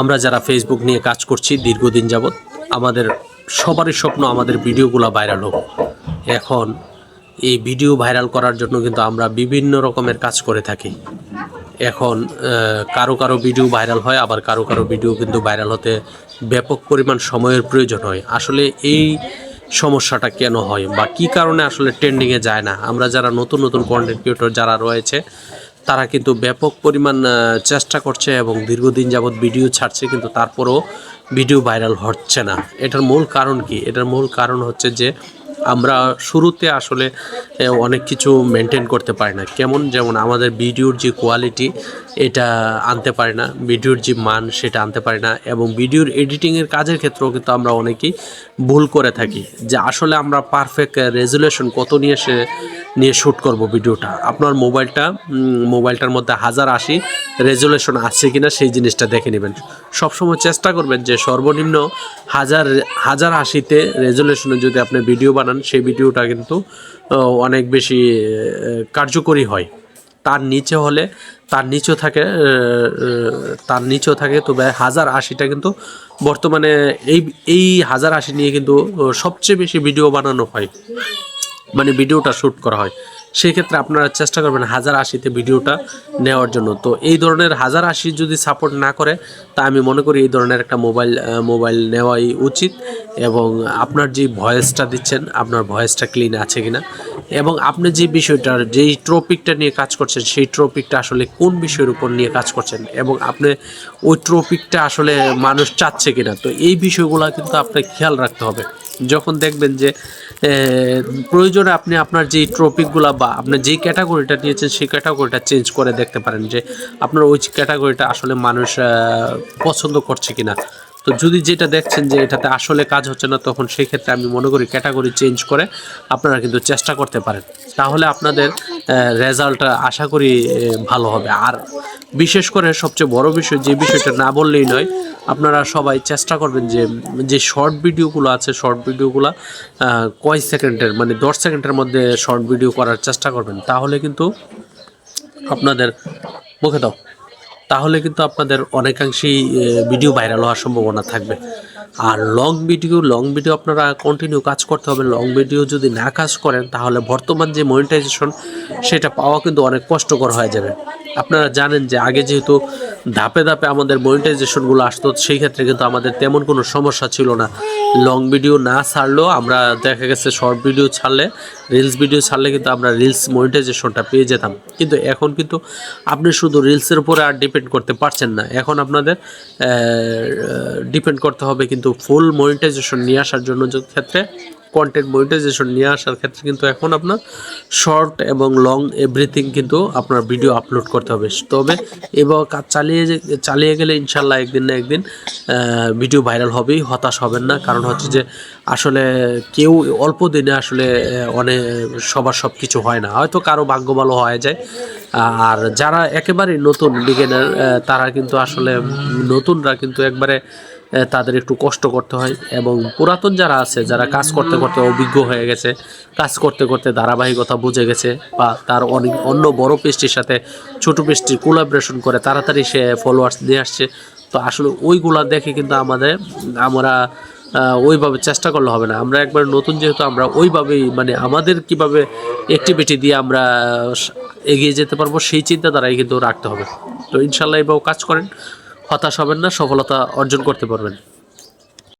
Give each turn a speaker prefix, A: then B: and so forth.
A: আমরা যারা ফেসবুক নিয়ে কাজ করছি দীর্ঘদিন যাবৎ, আমাদের সবারই স্বপ্ন আমাদের ভিডিওগুলো ভাইরাল হোক। এখন এই ভিডিও ভাইরাল করার জন্য কিন্তু আমরা বিভিন্ন রকমের কাজ করে থাকি। এখন কারও কারও ভিডিও ভাইরাল হয়, আবার কারও কারও ভিডিও কিন্তু ভাইরাল হতে ব্যাপক পরিমাণ সময়ের প্রয়োজন হয়। আসলে এই সমস্যাটা কেন হয় বা কি কারণে আসলে ট্রেন্ডিংয়ে যায় না? আমরা যারা নতুন নতুন কন্টেন্ট ক্রিয়েটর যারা রয়েছে তারা কিন্তু ব্যাপক পরিমাণ চেষ্টা করছে এবং দীর্ঘদিন যাবৎ ভিডিও ছাড়ছে, কিন্তু তারপরেও ভিডিও ভাইরাল হচ্ছে না। এটার মূল কারণ কি? এটার মূল কারণ হচ্ছে যে, আমরা শুরুতে আসলে অনেক কিছু মেনটেন করতে পারি না। কেমন যেমন আমাদের ভিডিওর যে কোয়ালিটি এটা আনতে পারি না, ভিডিওর যে মান, সেটা আনতে পারি না এবং ভিডিওর এডিটিংয়ের কাজের ক্ষেত্রেও কিন্তু আমরা অনেকেই ভুল করে থাকি। যে আসলে আমরা পারফেক্ট রেজুলেশন কত নিয়ে সে নিয়ে শ্যুট করব ভিডিওটা। আপনার মোবাইলটা মোবাইলটার মধ্যে হাজার আশি রেজুলেশন আছে কিনা সেই জিনিসটা দেখে নেবেন। সবসময় চেষ্টা করবেন যে সর্বনিম্ন হাজার হাজার আশিতে রেজুলেশনে যদি আপনি ভিডিও বানান, সেই ভিডিওটা কিন্তু অনেক বেশি কার্যকরী হয়। তার নিচে হলে, তার নিচেও থাকে তার নিচেও থাকে, তবে হাজার আশিটা কিন্তু বর্তমানে এই এই হাজার আশি নিয়ে কিন্তু সবচেয়ে বেশি ভিডিও বানানো হয়। মানে ভিডিওটা শ্যুট করা হয়। সেক্ষেত্রে আপনারা চেষ্টা করবেন হাজার আশিতে ভিডিওটা নেওয়ার জন্য। তো এই ধরনের হাজার আশি যদি সাপোর্ট না করে, তা আমি মনে করি এই ধরনের একটা মোবাইল মোবাইল নেওয়াই উচিত। এবং আপনার যে ভয়েসটা দিচ্ছেন, আপনার ভয়েসটা ক্লিন আছে কিনা? এবং আপনি যে বিষয়টার, যেই ট্রপিকটা নিয়ে কাজ করছেন, সেই ট্রপিকটা আসলে কোন বিষয়ের উপর নিয়ে কাজ করছেন? এবং আপনি ওই ট্রপিকটা আসলে মানুষ চাচ্ছে কিনা? তো এই বিষয়গুলো কিন্তু আপনাকে খেয়াল রাখতে হবে। যখন দেখবেন যে প্রয়োজনে আপনি আপনার যেই ট্রপিকগুলো বা আপনি যেই ক্যাটাগরিটা নিয়েছেন, সেই ক্যাটাগরিটা চেঞ্জ করে দেখতে পারেন যে, আপনার ওই ক্যাটাগরিটা আসলে মানুষ পছন্দ করছে কিনা? তো যদি যেটা দেখছেন যে এটাতে আসলে কাজ হচ্ছে না, তখন সেই ক্ষেত্রে আমি মনে করি ক্যাটাগরি চেঞ্জ করে আপনারা কিন্তু চেষ্টা করতে পারেন। তাহলে আপনাদের রেজাল্টটা আশা করি ভালো হবে। আর বিশেষ করে সবচেয়ে বড় বিষয়, যে বিষয়টা না বললেই নয়, আপনারা সবাই চেষ্টা করবেন যে যে শর্ট ভিডিওগুলো আছে শর্ট ভিডিওগুলো কয় সেকেন্ডের মানে দশ সেকেন্ডের মধ্যে শর্ট ভিডিও করার চেষ্টা করবেন। তাহলে কিন্তু আপনাদের মুখে দাও। তাহলে কিন্তু আপনাদের অনেকাংশেই ভিডিও ভাইরাল হওয়ার সম্ভাবনা থাকবে। আর লং ভিডিও লং ভিডিও আপনারা কন্টিনিউ কাজ করতে হবে। লং ভিডিও যদি না কাজ করেন, তাহলে বর্তমান যে মনিটাইজেশন সেটা পাওয়া কিন্তু অনেক কষ্টকর হয়ে যাবে। আপনারা জানেন যে আগে যেহেতু ধাপে ধাপে আমাদের মনিটাইজেশনগুলো আসতো, সেই ক্ষেত্রে কিন্তু আমাদের তেমন কোনো সমস্যা ছিল না। লং ভিডিও না ছাড়লেও আমরা দেখা গেছে শর্ট ভিডিও ছাড়লে রিলস ভিডিও ছাড়লে কিন্তু আমরা রিলস মনিটাইজেশনটা পেয়ে যেতাম। কিন্তু এখন কিন্তু আপনি শুধু রিলসের উপরে আর ডিপেন্ড করতে পারছেন না। এখন আপনাদের ডিপেন্ড করতে হবে কিন্তু ফুল মনিটাইজেশন নিয়ে আসার জন্য ক্ষেত্রে কন্টেন্ট মনিটাইজেশন নিয়ে আসার ক্ষেত্রে কিন্তু এখন আপনার শর্ট এবং লং এভরিথিং কিন্তু আপনার ভিডিও আপলোড করতে হবে। তবে এবার কাজ চালিয়ে চালিয়ে গেলে ইনশাল্লাহ একদিন না একদিন ভিডিও ভাইরাল হবেই, হতাশ হবেন না। কারণ হচ্ছে যে আসলে কেউ অল্প দিনে আসলে অনেক সবার সব কিছু হয় না। হয়তো কারও ভাগ্য ভালো হয়ে যায়। আর যারা একেবারেই নতুন বিজ্ঞানের তারা কিন্তু আসলে নতুনরা কিন্তু একবারে তাদের একটু কষ্ট করতে হয় এবং পুরাতন যারা আছে, যারা কাজ করতে করতে অভিজ্ঞ হয়ে গেছে, কাজ করতে করতে ধারাবাহিকতা বুঝে গেছে বা তার অনেক অন্য বড় পেস্টির সাথে ছোট পেস্টির কোলাবরেশন করে তাড়াতাড়ি সে ফলোয়ার্স দিয়ে আসছে। তো আসলে ওইগুলা দেখে কিন্তু আমাদের, আমরা ওইভাবে চেষ্টা করলে হবে না। আমরা একবার নতুন যেহেতু আমরা ওইভাবেই মানে আমাদের কীভাবে অ্যাক্টিভিটি দিয়ে আমরা এগিয়ে যেতে পারব সেই চিন্তাধারাই কিন্তু রাখতে হবে। তো ইনশাল্লাহ এভাবে কাজ করেন। হতাশ হবেন না সফলতা অর্জন করতে পারবেন।